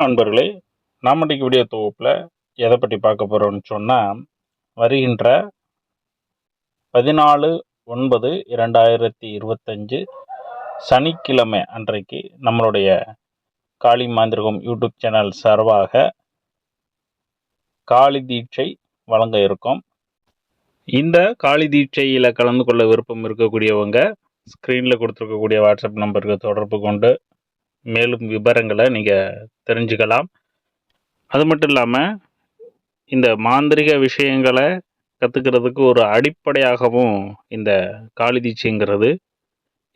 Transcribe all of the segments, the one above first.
நண்பர்களே நாம் இன்றைக்கு வீடியோ தொகுப்பில் எதை பற்றி பார்க்க போகிறோம்னு சொன்னால் வருகின்ற பதினாலு ஒன்பது இரண்டாயிரத்தி இருபத்தஞ்சு சனிக்கிழமை அன்றைக்கு நம்மளுடைய காளி மாந்திரகம் யூடியூப் சேனல் சார்பாக காளி தீட்சை வழங்க இருக்கோம். இந்த காளி தீட்சையில் கலந்து கொள்ள விருப்பம் இருக்கக்கூடியவங்க ஸ்க்ரீனில் கொடுத்துருக்கக்கூடிய வாட்ஸ்அப் நம்பருக்கு தொடர்பு கொண்டு மேலும் விவரங்களை நீங்கள் தெரிஞ்சுக்கலாம். அது மட்டும் இல்லாமல் இந்த மாந்திரிக விஷயங்களை கற்றுக்கிறதுக்கு ஒரு அடிப்படையாகவும் இந்த காளிதீட்சைங்கிறது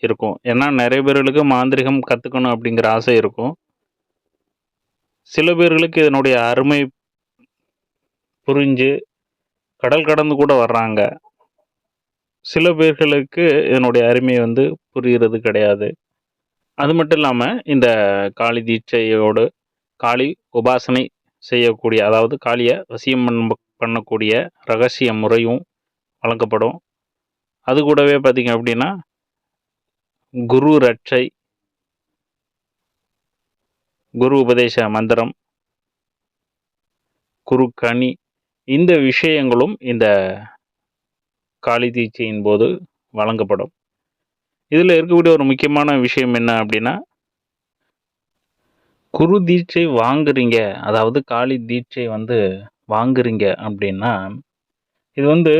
இருக்கும். ஏன்னா நிறைய பேர்களுக்கு மாந்திரிகம் கற்றுக்கணும் அப்படிங்கிற ஆசை இருக்கும். சில பேர்களுக்கு இதனுடைய அருமை புரிஞ்சு கடல் கடந்து கூட வர்றாங்க. சில பேர்களுக்கு இதனுடைய அருமை வந்து புரிகிறது கிடையாது. அது மட்டும் இல்லாமல் இந்த காளி தீட்சையோடு காளி உபாசனை செய்யக்கூடிய அதாவது காளியை வசியம் பண்ணக்கூடிய ரகசிய முறையும் வழங்கப்படும். அது கூடவே பார்த்திங்க அப்படின்னா குரு ரட்சை குரு உபதேச மந்திரம் குரு கனி இந்த விஷயங்களும் இந்த காளி தீட்சையின் போது வழங்கப்படும். இதில் இருக்கக்கூடிய ஒரு முக்கியமான விஷயம் என்ன அப்படின்னா குரு தீட்சை வாங்குறீங்க அதாவது காளி தீட்சை வந்து வாங்குறீங்க அப்படின்னா இது வந்து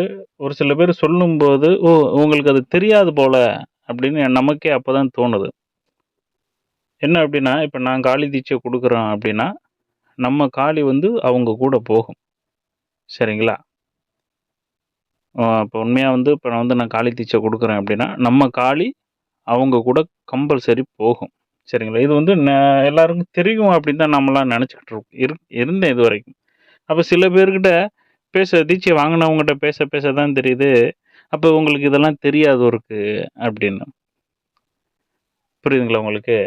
ஒரு சில பேர் சொல்லும்போது ஓ உங்களுக்கு அது தெரியாது போல அப்படின்னு நமக்கே அப்போ தான் தோணுது. என்ன அப்படின்னா இப்போ நான் காளி தீட்சை கொடுக்குறோம் அப்படின்னா நம்ம காளி வந்து அவங்க கூட போகும். சரிங்களா? இப்போ உண்மையாக வந்து இப்போ நான் வந்து நான் காளி தீட்சை கொடுக்குறேன் அப்படின்னா நம்ம காளி அவங்க கூட கம்பல்சரி போகும். சரிங்களா? இது வந்து எல்லாருக்கும் தெரியும் அப்படின்னு தான் நம்மளாம் நினச்சிக்கிட்டு இருக்கோம். இரு இருந்தேன் இது வரைக்கும். அப்போ சில பேர்கிட்ட பேச தீட்சை வாங்கினவங்ககிட்ட பேச பேச தான் தெரியுது. அப்போ உங்களுக்கு இதெல்லாம் தெரியாது இருக்கு அப்படின்னு. புரியுதுங்களா உங்களுக்கு?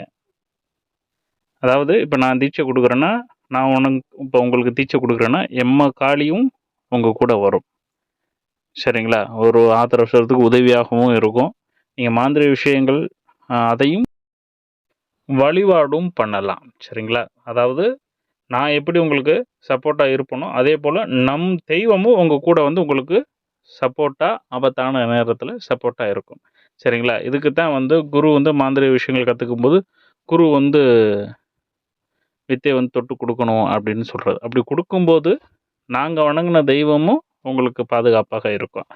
அதாவது இப்போ நான் தீட்சை கொடுக்குறேன்னா நான் உனக்கு இப்போ உங்களுக்கு தீட்சை கொடுக்குறேன்னா எம்ம காளியும் உங்கள் கூட வரும். சரிங்களா? ஒரு ஆத்திர அவசரத்துக்கு உதவியாகவும் இருக்கும். நீங்கள் மாந்திர விஷயங்கள் அதையும் வழிபாடும் பண்ணலாம். சரிங்களா? அதாவது நான் எப்படி உங்களுக்கு சப்போர்ட்டாக இருப்பனோ அதே போல் நம் தெய்வமும் உங்கள் கூட வந்து உங்களுக்கு சப்போர்ட்டாக ஆபத்தான நேரத்தில் சப்போர்ட்டாக இருக்கும். சரிங்களா? இதுக்கு தான் வந்து குரு வந்து மாந்திரிக விஷயங்கள் கற்றுக்கும் போது குரு வந்து வித்தை வந்து தொட்டு கொடுக்கணும் அப்படின்னு சொல்கிறது அப்படி கொடுக்கும்போது நாங்கள் வணங்கின தெய்வமும் உங்களுக்கு பாதுகாப்பாக இருக்கும்.